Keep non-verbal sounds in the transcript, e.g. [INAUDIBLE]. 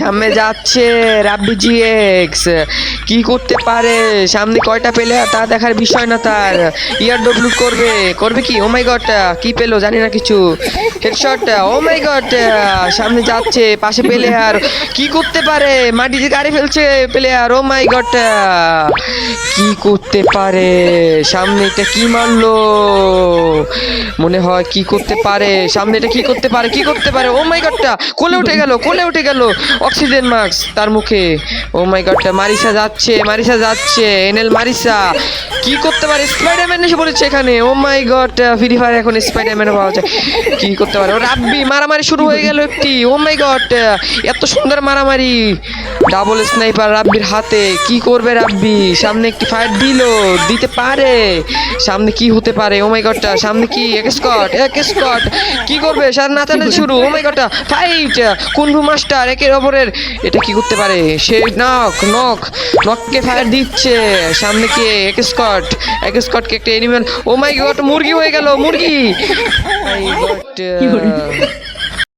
সামনে যাচ্ছে রাব্বি জিএক্স কি করতে পারে? সামনে কয়টা পেলে তা দেখার বিষয় না তার। ইয়ার ডবলুট করবে। করবে কি? ও মাই গড কি পেল জানি না কিছু। হেডশট ও মাই গড সামনে যাচ্ছে, পাশে প্লেয়ার কি করতে পারে? মাটিতে গাড়ি ফেলছে প্লেয়ার ও মাই গড কি করতে পারে? সামনে এটা কি মারলো? মনে হয় কি করতে পারে? সামনে এটা কি করতে পারে? কি করতে পারে? ও মাই গডটা কোলে উঠে গেল, কোলে উঠে গেল। অক্সিজেন মাস্ক তার মুখে। ও মাই গডটা মারিসা যাচ্ছে মারিসা যাচ্ছে এনএল মারিসা। কি করতে পারে? স্পাইডারম্যান এসে পড়েছে এখানে। Oh my god free fire এখন স্পাইডারম্যান পাওয়া যায়। কি করতে পারে? ও রাব্বি মারামারি শুরু হয়ে গেল একটি। ও মাই গড এত সুন্দর মারামারি। ডাবল স্নাইপার রাব্বির হাতে। কি করবে রাব্বি? সামনে একটি ফায়ার দিল দিতে পারে। সামনে কি হতে পারে? ও মাই গডটা সামনে কি? এক স্কট এক স্কট কি করবে? সার নাচালে শুরু। ও মাই গডটা ফাইট কুনফু মাস্টার একের অপরের এটা কি করতে পারে? সে নক নক নককে ফায়ার দিচ্ছে। সামনে কি এক স্কট এক স্কটকে একটা এনিমেল ও মাই গড মুরগি হয়ে গেল মুরগি! [LAUGHS] মাই গড